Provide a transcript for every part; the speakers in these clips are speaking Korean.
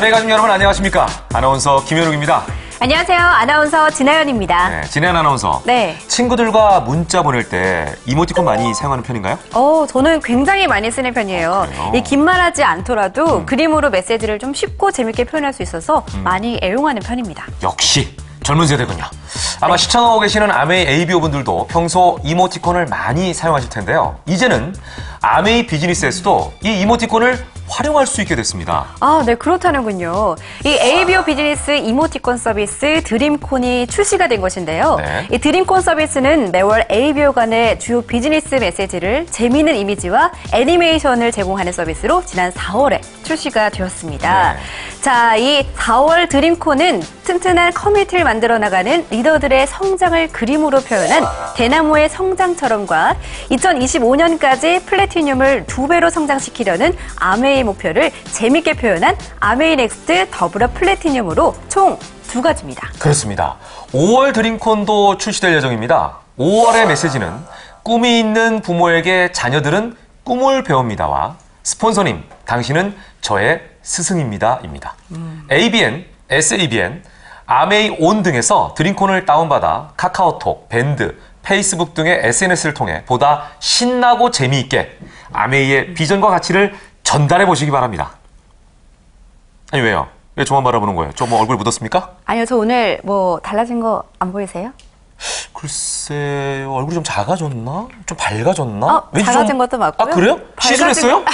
아메 가족 여러분 안녕하십니까? 아나운서 김현욱입니다. 안녕하세요. 아나운서 진아연입니다. 네, 진혜연 아나운서. 네. 친구들과 문자 보낼 때 이모티콘 많이 사용하는 편인가요? 어, 저는 굉장히 많이 쓰는 편이에요. 그래요? 이 긴말하지 않더라도 음. 그림으로 메시지를 좀 쉽고 재밌게 표현할 수 있어서 많이 애용하는 편입니다. 역시 젊은 세대군요. 아마 시청하고 계시는 아메이 ABO 분들도 평소 이모티콘을 많이 사용하실 텐데요. 이제는 아메이 비즈니스에서도 이 이모티콘을 활용할 수 있게 됐습니다. 아, 네, 그렇다는군요. 이 ABO 비즈니스 이모티콘 서비스 드림콘이 출시가 된 것인데요. 네. 이 드림콘 서비스는 매월 ABO 간의 주요 비즈니스 메시지를 재미있는 이미지와 애니메이션을 제공하는 서비스로 지난 4월에 출시가 되었습니다. 네. 자, 이 4월 드림콘은 튼튼한 커뮤니티를 만들어 나가는 리더들의 성장을 그림으로 표현한 대나무의 성장처럼과 2025년까지 플 래티늄을 두 배로 성장시키려는 아메이 목표를 재밌게 표현한 아메이 넥스트 더불어 플래티늄으로 총 두 가지입니다. 그렇습니다. 5월 드림콘도 출시될 예정입니다. 5월의 메시지는 꿈이 있는 부모에게 자녀들은 꿈을 배웁니다와 스폰서님, 당신은 저의 스승입니다입니다. ABN, SABN, 아메이 온 등에서 드림콘을 다운받아 카카오톡, 밴드, 페이스북 등의 SNS를 통해 보다 신나고 재미있게 아메이의 비전과 가치를 전달해 보시기 바랍니다. 아니 왜요? 왜 저만 바라보는 거예요? 저 뭐 얼굴 묻었습니까? 아니요, 저 오늘 뭐 달라진 거 안 보이세요? 글쎄 얼굴이 좀 작아졌나? 좀 밝아졌나? 어, 작아진 것도 맞고요. 아 그래요? 밝아진 시술했어요?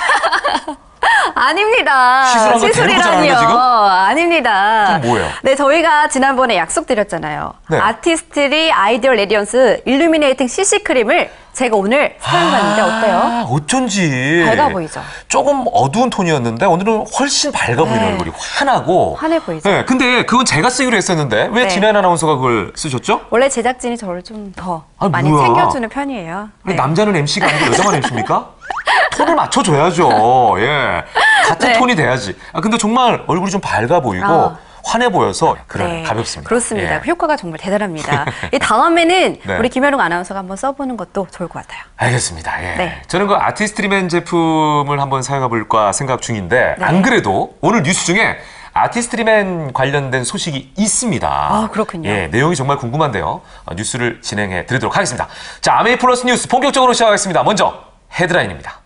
아닙니다. 시술한 지금? 아닙니다. 뭐예요? 네, 저희가 지난번에 약속드렸잖아요. 네. 아티스트리 아이디얼 레디언스 일루미네이팅 CC 크림을 제가 오늘 사용해봤는데 어때요? 아, 어쩐지 밝아 보이죠? 조금 어두운 톤이었는데 오늘은 훨씬 밝아 보이는 네. 얼굴이 환하고 환해 보이죠? 네, 근데 그건 제가 쓰기로 했었는데 왜 네. 진현 아나운서가 그걸 쓰셨죠? 원래 제작진이 저를 좀 더 아, 많이 뭐야. 챙겨주는 편이에요. 네. 남자는 MC가 아니고 여자만 MC입니까? 톤을 맞춰줘야죠. 예. 같은 네. 톤이 돼야지. 아, 근데 정말 얼굴이 좀 밝아 보이고 아. 환해 보여서 그래 네, 가볍습니다. 그렇습니다. 예. 그 효과가 정말 대단합니다. 이 다음에는 네. 우리 김현웅 아나운서가 한번 써보는 것도 좋을 것 같아요. 알겠습니다. 예. 네. 저는 그 아티스트리맨 제품을 한번 사용해 볼까 생각 중인데 네. 안 그래도 오늘 뉴스 중에 아티스트리맨 관련된 소식이 있습니다. 아, 그렇군요. 예, 내용이 정말 궁금한데요. 어, 뉴스를 진행해 드리도록 하겠습니다. 자, 아메이 플러스 뉴스 본격적으로 시작하겠습니다. 먼저 헤드라인입니다.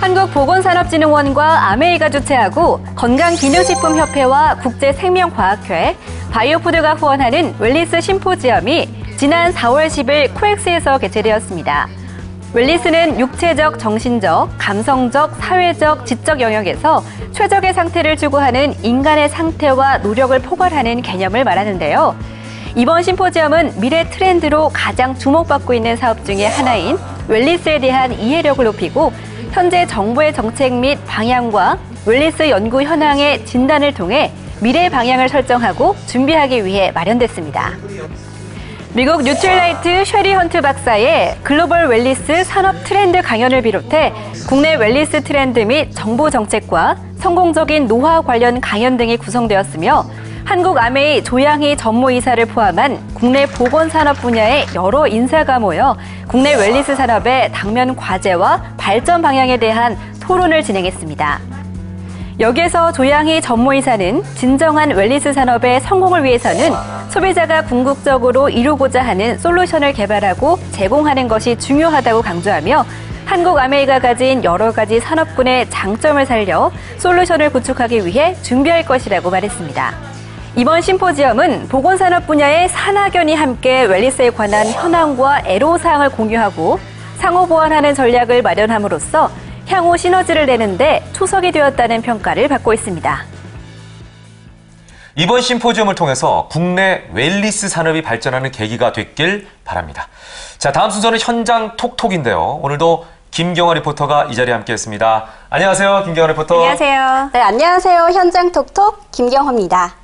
한국보건산업진흥원과 아메이가 주최하고 건강기능식품협회와 국제생명과학회, 바이오푸드가 후원하는 웰리스 심포지엄이 지난 4월 10일 코엑스에서 개최되었습니다. 웰리스는 육체적, 정신적, 감성적, 사회적, 지적 영역에서 최적의 상태를 추구하는 인간의 상태와 노력을 포괄하는 개념을 말하는데요. 이번 심포지엄은 미래 트렌드로 가장 주목받고 있는 사업 중의 하나인 웰리스에 대한 이해력을 높이고 현재 정부의 정책 및 방향과 웰리스 연구 현황의 진단을 통해 미래 방향을 설정하고 준비하기 위해 마련됐습니다. 미국 뉴트릴라이트 쉐리 헌트 박사의 글로벌 웰리스 산업 트렌드 강연을 비롯해 국내 웰리스 트렌드 및 정부 정책과 성공적인 노화 관련 강연 등이 구성되었으며 한국 아메이 조양희 전무이사를 포함한 국내 보건산업 분야의 여러 인사가 모여 국내 웰리스 산업의 당면 과제와 발전 방향에 대한 토론을 진행했습니다. 여기에서 조양희 전무이사는 진정한 웰리스 산업의 성공을 위해서는 소비자가 궁극적으로 이루고자 하는 솔루션을 개발하고 제공하는 것이 중요하다고 강조하며 한국 아메이가 가진 여러 가지 산업군의 장점을 살려 솔루션을 구축하기 위해 준비할 것이라고 말했습니다. 이번 심포지엄은 보건산업 분야의 산학연이 함께 웰리스에 관한 현황과 애로사항을 공유하고 상호 보완하는 전략을 마련함으로써 향후 시너지를 내는데 초석이 되었다는 평가를 받고 있습니다. 이번 심포지엄을 통해서 국내 웰리스 산업이 발전하는 계기가 됐길 바랍니다. 자, 다음 순서는 현장 톡톡인데요. 오늘도 김경화 리포터가 이 자리에 함께했습니다. 안녕하세요, 김경화 리포터. 안녕하세요. 네, 안녕하세요. 현장 톡톡 김경호입니다.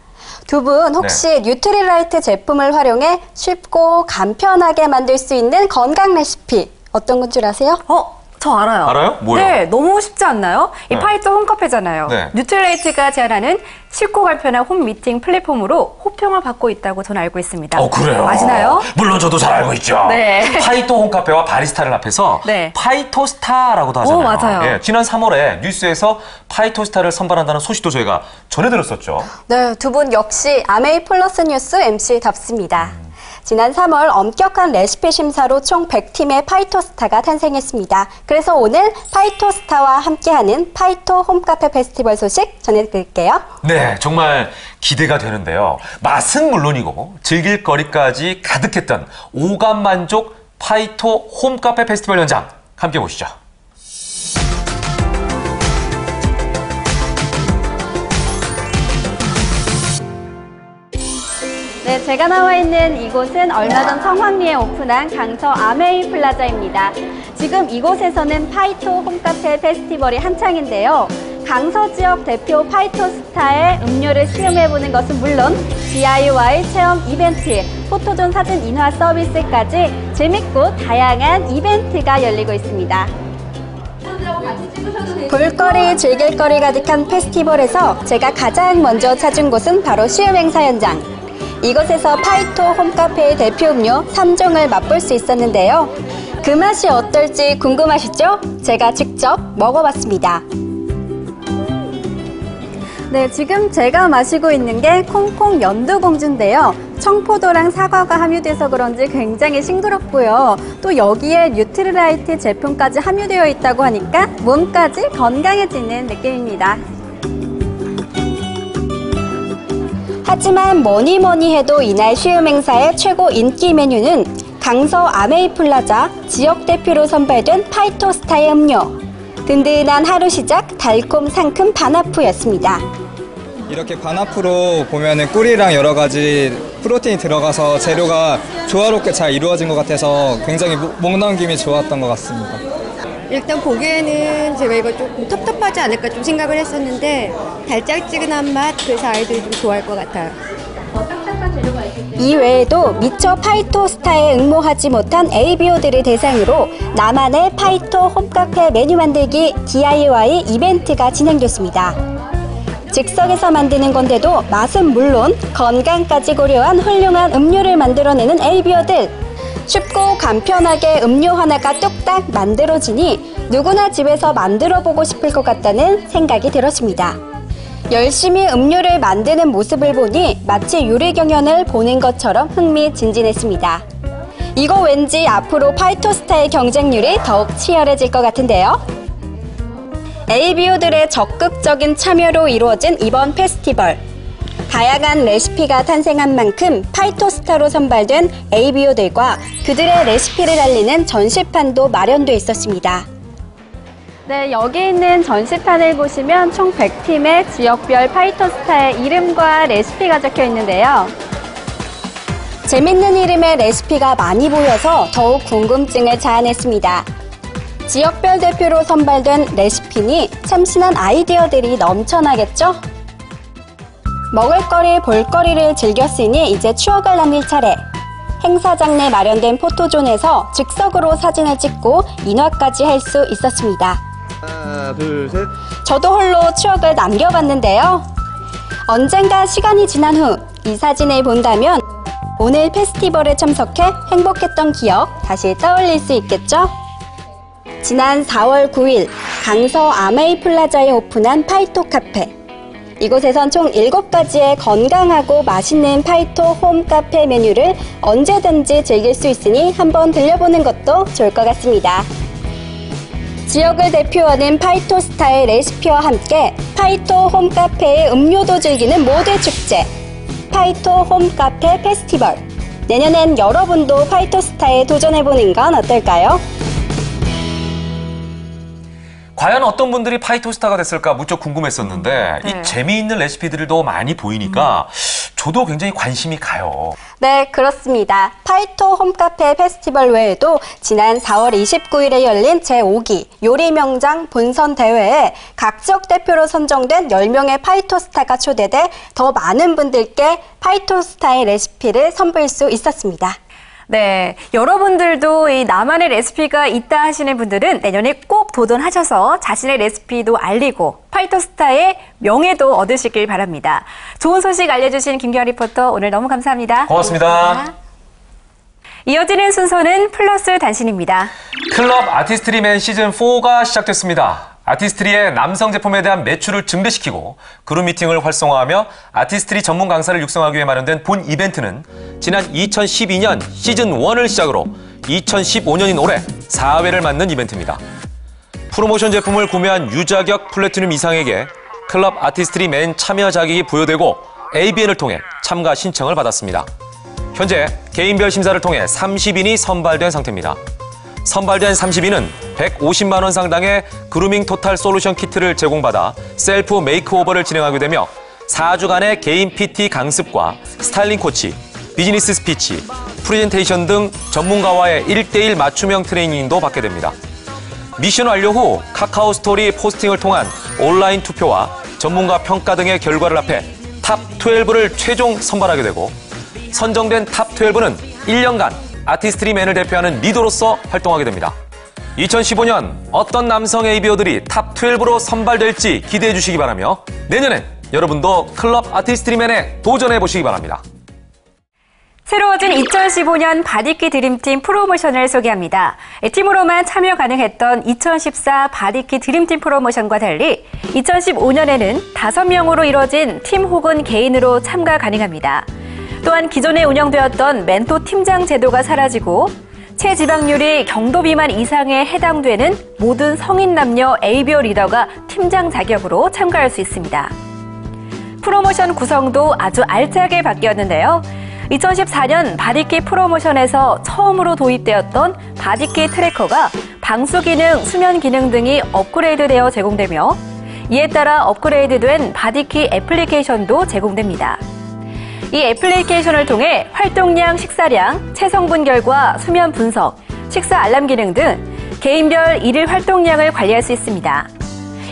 두 분 혹시 네. 뉴트릴라이트 제품을 활용해 쉽고 간편하게 만들 수 있는 건강 레시피 어떤 건 줄 아세요? 어, 저 알아요. 알아요? 뭐요? 네, 너무 쉽지 않나요? 이 네. 파이터 홈카페잖아요. 네. 뉴트레이트가 제안하는 쉽고 간편한 홈 미팅 플랫폼으로 호평을 받고 있다고 저는 알고 있습니다. 어, 그래요? 아시나요? 물론 저도 잘 알고 있죠. 네. 파이토 홈카페와 바리스타를 합해서 네. 파이토스타라고도 하잖아요. 오, 맞아요. 예, 지난 3월에 뉴스에서 파이토스타를 선발한다는 소식도 저희가 전해드렸었죠. 네, 두 분 역시 아메이 플러스 뉴스 MC답습니다. 지난 3월 엄격한 레시피 심사로 총 100팀의 파이토스타가 탄생했습니다. 그래서 오늘 파이토스타와 함께하는 파이토 홈카페 페스티벌 소식 전해드릴게요. 네, 정말 기대가 되는데요. 맛은 물론이고 즐길 거리까지 가득했던 오감 만족 파이토 홈카페 페스티벌 현장 함께 보시죠. 제가 나와 있는 이곳은 얼마 전 성황리에 오픈한 강서 아메이 플라자입니다. 지금 이곳에서는 파이토 홈카페 페스티벌이 한창인데요. 강서 지역 대표 파이토 스타의 음료를 시음해보는 것은 물론 DIY 체험 이벤트, 포토존 사진 인화 서비스까지 재밌고 다양한 이벤트가 열리고 있습니다. 볼거리, 즐길거리 가득한 페스티벌에서 제가 가장 먼저 찾은 곳은 바로 시음 행사 현장. 이곳에서 파이토 홈카페의 대표 음료 3종을 맛볼 수 있었는데요. 그 맛이 어떨지 궁금하시죠? 제가 직접 먹어봤습니다. 네, 지금 제가 마시고 있는 게 콩콩 연두공주인데요. 청포도랑 사과가 함유돼서 그런지 굉장히 싱그럽고요. 또 여기에 뉴트리라이트 제품까지 함유되어 있다고 하니까 몸까지 건강해지는 느낌입니다. 하지만 뭐니 뭐니 해도 이날 시음 행사의 최고 인기 메뉴는 강서 아메이 플라자 지역 대표로 선발된 파이토 스타의 음료. 든든한 하루 시작 달콤 상큼 바나프였습니다. 이렇게 반합으로 보면은 꿀이랑 여러 가지 프로테인이 들어가서 재료가 조화롭게 잘 이루어진 것 같아서 굉장히 목- 목 넘김이 좋았던 것 같습니다. 일단 보기에는 제가 이거 조금 텁텁하지 않을까 좀 생각을 했었는데 달짝지근한 맛 그래서 아이들이 좀 좋아할 것 같아요. 이 외에도 미처 파이토 스타에 응모하지 못한 ABO들을 대상으로 나만의 파이토 홈카페 메뉴 만들기 DIY 이벤트가 진행됐습니다. 즉석에서 만드는 건데도 맛은 물론 건강까지 고려한 훌륭한 음료를 만들어내는 ABO들. 쉽고 간편하게 음료 하나가 뚝딱 만들어지니 누구나 집에서 만들어 보고 싶을 것 같다는 생각이 들었습니다. 열심히 음료를 만드는 모습을 보니 마치 요리 경연을 보는 것처럼 흥미진진했습니다. 이거 왠지 앞으로 파이토스타의 경쟁률이 더욱 치열해질 것 같은데요. ABO들의 적극적인 참여로 이루어진 이번 페스티벌. 다양한 레시피가 탄생한 만큼 파이토스타로 선발된 ABO들과 그들의 레시피를 알리는 전시판도 마련돼 있었습니다. 네, 여기 있는 전시판을 보시면 총 100팀의 지역별 파이터스타의 이름과 레시피가 적혀 있는데요. 재밌는 이름의 레시피가 많이 보여서 더욱 궁금증을 자아냈습니다. 지역별 대표로 선발된 레시피니 참신한 아이디어들이 넘쳐나겠죠? 먹을거리, 볼거리를 즐겼으니 이제 추억을 남길 차례. 행사장 내 마련된 포토존에서 즉석으로 사진을 찍고 인화까지 할 수 있었습니다. 하나, 둘, 셋. 저도 홀로 추억을 남겨봤는데요. 언젠가 시간이 지난 후 이 사진을 본다면 오늘 페스티벌에 참석해 행복했던 기억 다시 떠올릴 수 있겠죠? 지난 4월 9일 강서 아메이 플라자에 오픈한 파이토 카페. 이곳에선 총 7가지의 건강하고 맛있는 파이토 홈 카페 메뉴를 언제든지 즐길 수 있으니 한번 들려보는 것도 좋을 것 같습니다. 지역을 대표하는 파이토 스타의 레시피와 함께 파이토 홈 카페의 음료도 즐기는 모두의 축제 파이토 홈 카페 페스티벌 내년엔 여러분도 파이토 스타에 도전해보는 건 어떨까요? 과연 어떤 분들이 파이토스타가 됐을까 무척 궁금했었는데 네. 이 재미있는 레시피들도 많이 보이니까 저도 굉장히 관심이 가요. 네, 그렇습니다. 파이토 홈카페 페스티벌 외에도 지난 4월 29일에 열린 제5기 요리 명장 본선 대회에 각적 대표로 선정된 10명의 파이토 스타가 초대돼 더 많은 분들께 파이토 스타의 레시피를 선보일 수 있었습니다. 네, 여러분들도 이 나만의 레시피가 있다 하시는 분들은 내년에 꼭 도전하셔서 자신의 레시피도 알리고 파이터스타의 명예도 얻으시길 바랍니다. 좋은 소식 알려주신 김기아 리포터 오늘 너무 감사합니다. 고맙습니다. 이어지는 순서는 플러스 단신입니다. 클럽 아티스트리맨 시즌 4가 시작됐습니다. 아티스트리의 남성 제품에 대한 매출을 증대시키고 그룹 미팅을 활성화하며 아티스트리 전문 강사를 육성하기 위해 마련된 본 이벤트는 지난 2012년 시즌 1을 시작으로 2015년인 올해 4회를 맞는 이벤트입니다. 프로모션 제품을 구매한 유자격 플래티넘 이상에게 클럽 아티스트리 맨 참여 자격이 부여되고 ABN을 통해 참가 신청을 받았습니다. 현재 개인별 심사를 통해 30인이 선발된 상태입니다. 선발된 30인은 150만 원 상당의 그루밍 토탈 솔루션 키트를 제공받아 셀프 메이크오버를 진행하게 되며 4주간의 개인 PT 강습과 스타일링 코치, 비즈니스 스피치, 프레젠테이션 등 전문가와의 1대1 맞춤형 트레이닝도 받게 됩니다. 미션 완료 후 카카오 스토리 포스팅을 통한 온라인 투표와 전문가 평가 등의 결과를 합해 탑 12를 최종 선발하게 되고 선정된 탑 12는 1년간 아티스트리맨을 대표하는 리더로서 활동하게 됩니다. 2015년 어떤 남성 ABO들이 탑 12로 선발될지 기대해 주시기 바라며 내년엔 여러분도 클럽 아티스트리맨에 도전해 보시기 바랍니다. 새로워진 2015년 바디키 드림팀 프로모션을 소개합니다. 팀으로만 참여 가능했던 2014 바디키 드림팀 프로모션과 달리 2015년에는 5명으로 이뤄진 팀 혹은 개인으로 참가 가능합니다. 또한 기존에 운영되었던 멘토 팀장 제도가 사라지고 체지방률이 경도 비만 이상에 해당되는 모든 성인 남녀 ABO 리더가 팀장 자격으로 참가할 수 있습니다. 프로모션 구성도 아주 알차게 바뀌었는데요. 2014년 바디키 프로모션에서 처음으로 도입되었던 바디키 트래커가 방수 기능, 수면 기능 등이 업그레이드되어 제공되며 이에 따라 업그레이드된 바디키 애플리케이션도 제공됩니다. 이 애플리케이션을 통해 활동량, 식사량, 체성분 결과, 수면 분석, 식사 알람 기능 등 개인별 일일 활동량을 관리할 수 있습니다.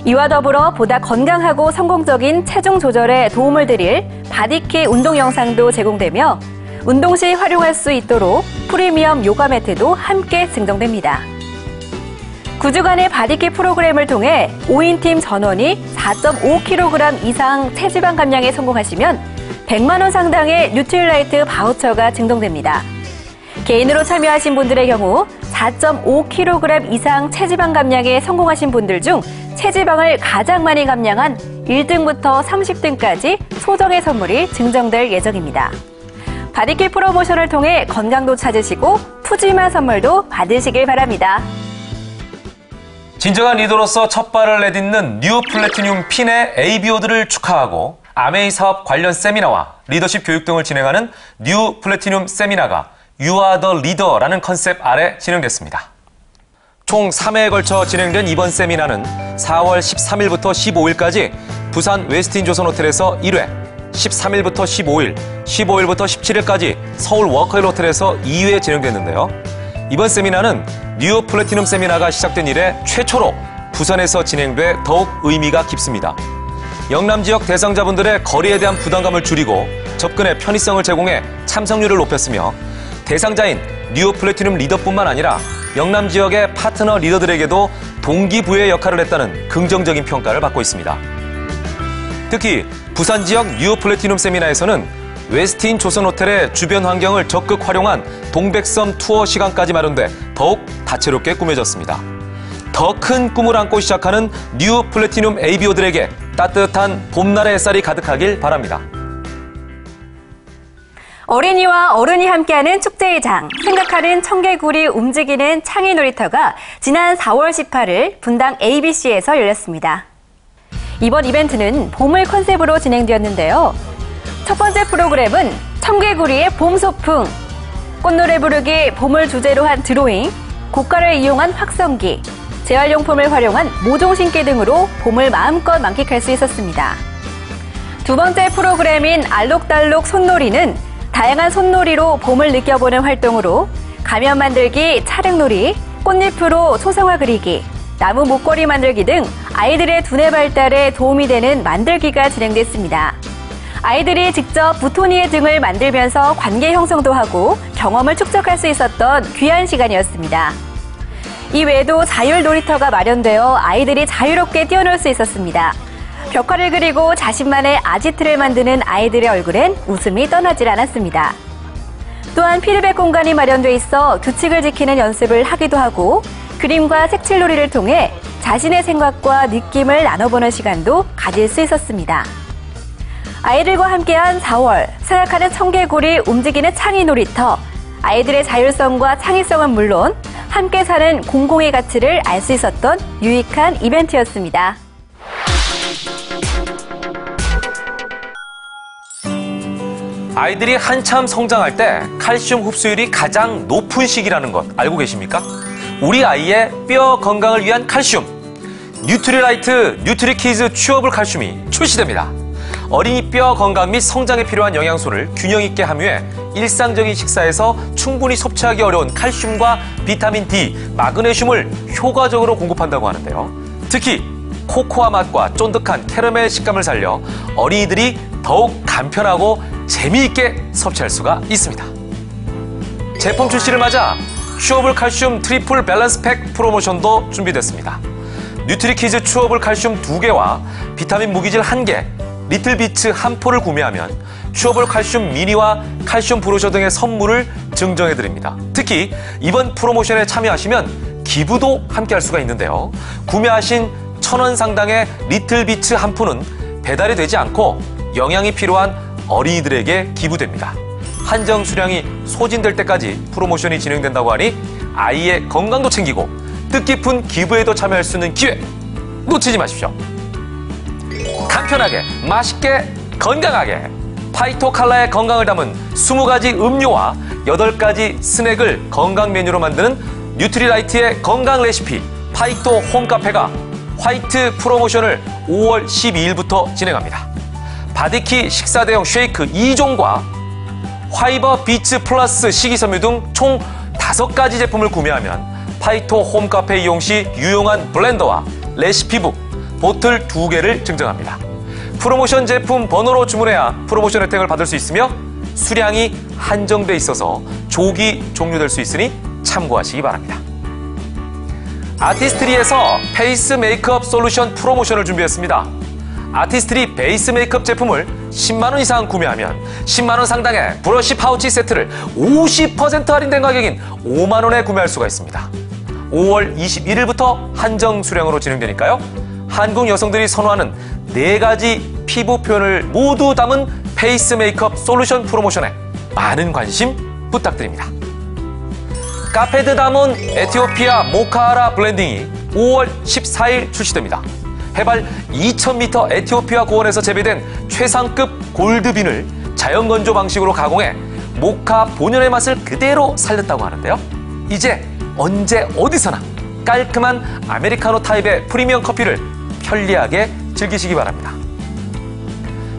이와 더불어 보다 건강하고 성공적인 체중 조절에 도움을 드릴 바디키 운동 영상도 제공되며 운동 시 활용할 수 있도록 프리미엄 요가 매트도 함께 증정됩니다. 9주간의 바디키 프로그램을 통해 5인팀 전원이 4.5kg 이상 체지방 감량에 성공하시면 100만 원 상당의 뉴트릴라이트 바우처가 증정됩니다. 개인으로 참여하신 분들의 경우 4.5kg 이상 체지방 감량에 성공하신 분들 중 체지방을 가장 많이 감량한 1등부터 30등까지 소정의 선물이 증정될 예정입니다. 바디킬 프로모션을 통해 건강도 찾으시고 푸짐한 선물도 받으시길 바랍니다. 진정한 리더로서 첫 발을 내딛는 뉴 플래티늄 핀의 ABO들을 축하하고 아메이 사업 관련 세미나와 리더십 교육 등을 진행하는 뉴 플래티늄 세미나가 the leader라는 컨셉 아래 진행됐습니다. 총 3회에 걸쳐 진행된 이번 세미나는 4월 13일부터 15일까지 부산 웨스틴 조선 호텔에서 1회, 13일부터 15일, 15일부터 17일까지 서울 워커힐 호텔에서 2회 진행됐는데요. 이번 세미나는 뉴 플래티넘 세미나가 시작된 이래 최초로 부산에서 진행돼 더욱 의미가 깊습니다. 영남 지역 대상자분들의 거리에 대한 부담감을 줄이고 접근의 편의성을 제공해 참석률을 높였으며 대상자인 뉴 플래티넘 리더뿐만 아니라 영남 지역의 파트너 리더들에게도 동기부여 역할을 했다는 긍정적인 평가를 받고 있습니다. 특히 부산 지역 뉴 플래티넘 세미나에서는 웨스틴 조선 호텔의 주변 환경을 적극 활용한 동백섬 투어 시간까지 마련돼 더욱 다채롭게 꾸며졌습니다. 더 큰 꿈을 안고 시작하는 뉴 플래티넘 ABO들에게 따뜻한 봄날의 햇살이 가득하길 바랍니다. 어린이와 어른이 함께하는 축제의 장, 생각하는 청개구리 움직이는 창의 놀이터가 지난 4월 18일 분당 ABC에서 열렸습니다. 이번 이벤트는 봄을 컨셉으로 진행되었는데요. 첫 번째 프로그램은 청개구리의 봄 소풍, 꽃노래 부르기 봄을 주제로 한 드로잉, 고가를 이용한 확성기, 재활용품을 활용한 모종 신기 등으로 봄을 마음껏 만끽할 수 있었습니다. 두 번째 프로그램인 알록달록 손놀이는 다양한 손놀이로 봄을 느껴보는 활동으로 가면 만들기, 차릉놀이, 꽃잎으로 초성화 그리기, 나무 목걸이 만들기 등 아이들의 두뇌 발달에 도움이 되는 만들기가 진행됐습니다. 아이들이 직접 부토니의 등을 만들면서 관계 형성도 하고 경험을 축적할 수 있었던 귀한 시간이었습니다. 이 외에도 자율 놀이터가 마련되어 아이들이 자유롭게 뛰어놀 수 있었습니다. 벽화를 그리고 자신만의 아지트를 만드는 아이들의 얼굴엔 웃음이 떠나질 않았습니다. 또한 피드백 공간이 마련돼 있어 규칙을 지키는 연습을 하기도 하고 그림과 색칠놀이를 통해 자신의 생각과 느낌을 나눠보는 시간도 가질 수 있었습니다. 아이들과 함께한 4월, 생각하는 청개구리 움직이는 창의 놀이터, 아이들의 자율성과 창의성은 물론 함께 사는 공공의 가치를 알 수 있었던 유익한 이벤트였습니다. 아이들이 한참 성장할 때 칼슘 흡수율이 가장 높은 시기라는 것 알고 계십니까? 우리 아이의 뼈 건강을 위한 칼슘 뉴트리라이트 뉴트리키즈 취업을 칼슘이 출시됩니다. 어린이 뼈 건강 및 성장에 필요한 영양소를 균형 있게 함유해 일상적인 식사에서 충분히 섭취하기 어려운 칼슘과 비타민 D, 마그네슘을 효과적으로 공급한다고 하는데요. 특히 코코아 맛과 쫀득한 캐러멜 식감을 살려 어린이들이 더욱 간편하고 재미있게 섭취할 수가 있습니다. 제품 출시를 맞아 슈어블 칼슘 트리플 밸런스 팩 프로모션도 준비됐습니다. 뉴트리키즈 추어블 칼슘 2개와 비타민 무기질 1개, 리틀비츠 한 포를 구매하면 추어블 칼슘 미니와 칼슘 브로셔 등의 선물을 증정해드립니다. 특히 이번 프로모션에 참여하시면 기부도 함께 할 수가 있는데요. 구매하신 천 원 상당의 리틀비츠 한 포는 배달이 되지 않고 영양이 필요한 어린이들에게 기부됩니다. 한정 수량이 소진될 때까지 프로모션이 진행된다고 하니 아이의 건강도 챙기고 뜻깊은 기부에도 참여할 수 있는 기회 놓치지 마십시오. 간편하게, 맛있게, 건강하게 파이토 칼라의 건강을 담은 20가지 음료와 8가지 스낵을 건강 메뉴로 만드는 뉴트리라이트의 건강 레시피 파이토 홈카페가 화이트 프로모션을 5월 12일부터 진행합니다. 바디키 식사 대용 쉐이크 2종과 화이버 비츠 플러스 식이섬유 등 총 5가지 제품을 구매하면 파이토 홈카페 이용 시 유용한 블렌더와 레시피북, 보틀 2개를 증정합니다. 프로모션 제품 번호로 주문해야 프로모션 혜택을 받을 수 있으며 수량이 한정돼 있어서 조기 종료될 수 있으니 참고하시기 바랍니다. 아티스트리에서 페이스 메이크업 솔루션 프로모션을 준비했습니다. 아티스트리 베이스 메이크업 제품을 10만 원 이상 구매하면 10만 원 상당의 브러쉬 파우치 세트를 50% 할인된 가격인 5만 원에 구매할 수가 있습니다. 5월 21일부터 한정 수량으로 진행되니까요. 한국 여성들이 선호하는 네 가지 피부 표현을 모두 담은 페이스 메이크업 솔루션 프로모션에 많은 관심 부탁드립니다. 카페드 담은 에티오피아 모카하라 블렌딩이 5월 14일 출시됩니다. 해발 2000m 에티오피아 고원에서 재배된 최상급 골드빈을 자연 건조 방식으로 가공해 모카 본연의 맛을 그대로 살렸다고 하는데요. 이제 언제 어디서나 깔끔한 아메리카노 타입의 프리미엄 커피를 편리하게 즐기시기 바랍니다.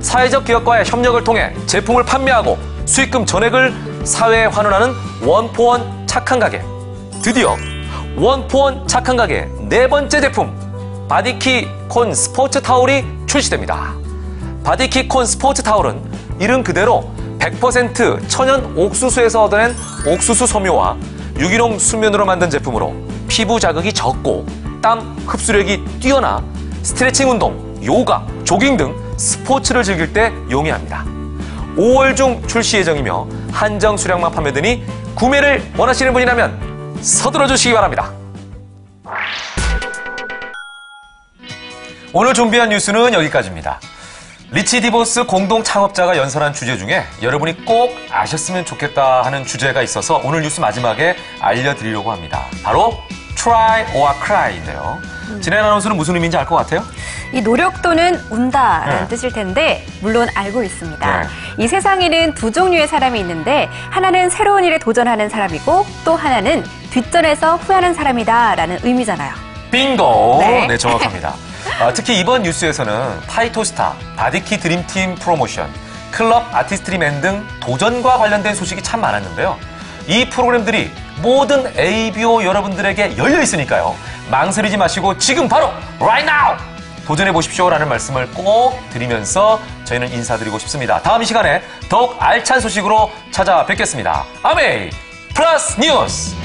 사회적 기업과의 협력을 통해 제품을 판매하고 수익금 전액을 사회에 환원하는 원포원 착한 가게. 드디어 원포원 착한 가게 네 번째 제품 바디키 콘 스포츠 타올이 출시됩니다. 바디키 콘 스포츠 타올은 이름 그대로 100% 천연 옥수수에서 얻어낸 옥수수 섬유와 유기농 수면으로 만든 제품으로 피부 자극이 적고 땀 흡수력이 뛰어나 스트레칭 운동, 요가, 조깅 등 스포츠를 즐길 때 용이합니다. 5월 중 출시 예정이며 한정 수량만 판매되니 구매를 원하시는 분이라면 서둘러 주시기 바랍니다. 오늘 준비한 뉴스는 여기까지입니다. 리치 디보스 공동 창업자가 연설한 주제 중에 여러분이 꼭 아셨으면 좋겠다 하는 주제가 있어서 오늘 뉴스 마지막에 알려드리려고 합니다. 바로 try or cry인데요. 진행 아나운서는 무슨 의미인지 알 것 같아요? 이 노력 또는 운다라는 네. 뜻일 텐데 물론 알고 있습니다. 네. 이 세상에는 두 종류의 사람이 있는데 하나는 새로운 일에 도전하는 사람이고 또 하나는 뒷전에서 후회하는 사람이다라는 의미잖아요. 빙고! 네. 네, 정확합니다. 아, 특히 이번 뉴스에서는 파이토스타, 바디키 드림팀 프로모션, 클럽 아티스트리맨 등 도전과 관련된 소식이 참 많았는데요. 이 프로그램들이 모든 ABO 여러분들에게 열려 있으니까요. 망설이지 마시고 지금 바로 right now 도전해 보십시오라는 말씀을 꼭 드리면서 저희는 인사드리고 싶습니다. 다음 이 시간에 더욱 알찬 소식으로 찾아뵙겠습니다. 아메이 플러스 뉴스!